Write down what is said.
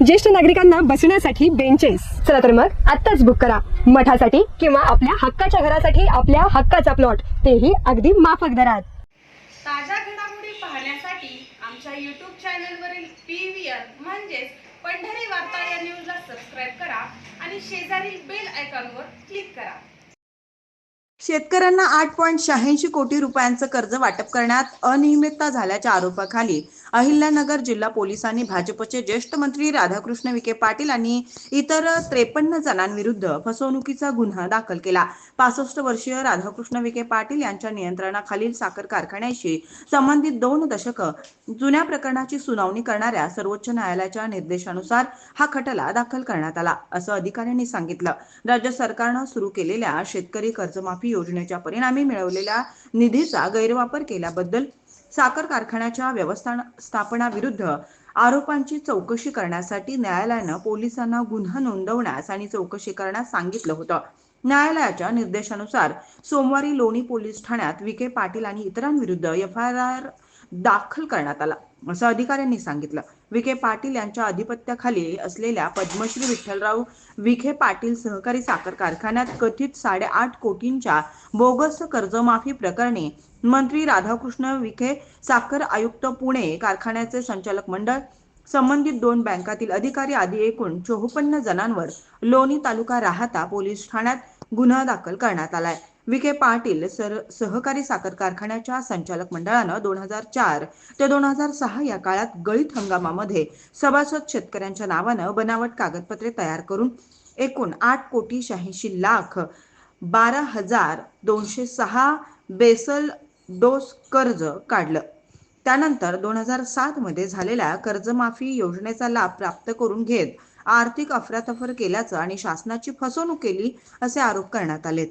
ज्येष्ठ नागरिकांना बसण्यासाठी बेंचेस चला तर मग आत्ताच बुक करा. मठासाठी किंवा आपल्या हक्काच्या घरासाठी आपल्या हक्काचा प्लॉट तेही अगदी माफक दरात. ताज्या घडामोडी पाहण्यासाठी आमच्या यूट्यूब चॅनलवरील पी व्ही आर म्हणजेच पंढरी वार्ता या न्यूजला सबस्क्राईब करा आणि शेजारील बेल आयकॉनवर क्लिक करा. शेतकऱ्यांना आठ पॉईंट शहाऐंशी कोटी रुपयांचं कर्ज वाटप करण्यात अनियमितता झाल्याच्या आरोपाखाली अहिल्यानगर जिल्हा पोलिसांनी भाजपचे ज्येष्ठ मंत्री राधाकृष्ण विखे पाटील आणि इतर त्रेपन्न जणांविरुद्ध फसवणुकीचा गुन्हा दाखल केला. पासष्ट वर्षीय राधाकृष्ण विखे पाटील यांच्या नियंत्रणाखालील साखर कारखान्याशी संबंधित दोन दशकं जुन्या प्रकरणाची सुनावणी करणाऱ्या सर्वोच्च न्यायालयाच्या निर्देशानुसार हा खटला दाखल करण्यात आला असं अधिकाऱ्यांनी सांगितलं. राज्य सरकारनं सुरू केलेल्या शेतकरी कर्जमाफी योजनेच्या परिणामी मिळवलेल्या निधीचा गैरवापर केल्याबद्दल साखर कारखान्याच्या व्यवस्थापनाविरुद्ध आरोपांची चौकशी करण्यासाठी न्यायालयानं पोलिसांना गुन्हा नोंदवण्यास आणि चौकशी करण्यास सांगितलं होतं. न्यायालयाच्या निर्देशानुसार सोमवारी लोणी पोलीस ठाण्यात विखे पाटील आणि इतरांविरुद्ध एफ आय आर दाखल करण्यात आला. असं अधिकाऱ्यांनी सांगितलं. विखे पाटील यांच्या अधिपत्याखाली असलेल्या पद्मश्री विठ्ठलराव विखे पाटील सहकारी साखर कारखान्यात कथित साडेआठ कोटींच्या बोगस कर्जमाफी प्रकरणी मंत्री राधाकृष्ण विखे साखर आयुक्त पुणे कारखान्याचे संचालक मंडळ संबंधित दोन बँकातील अधिकारी आदी एकूण चोपन्न जणांवर लोणी तालुका राहता पोलीस ठाण्यात गुन्हा दाखल करण्यात आलाय. विखे पाटील सर सहकारी साखर कारखान्याच्या संचालक मंडळानं दोन हजार चार ते दोन हजार सहा या काळात गळीत हंगामामध्ये सभासद शेतकऱ्यांच्या नावानं बनावट कागदपत्रे तयार करून एकूण आठ कोटी शहाऐंशी लाख बारा हजार दोनशे सहा बेसल डोस कर्ज काढलं. त्यानंतर दोन हजार सात मध्ये झालेल्या कर्जमाफी योजनेचा लाभ प्राप्त करून घेत आर्थिक अफरातफर केल्याचं आणि शासनाची फसवणूक केली असे आरोप करण्यात आलेत.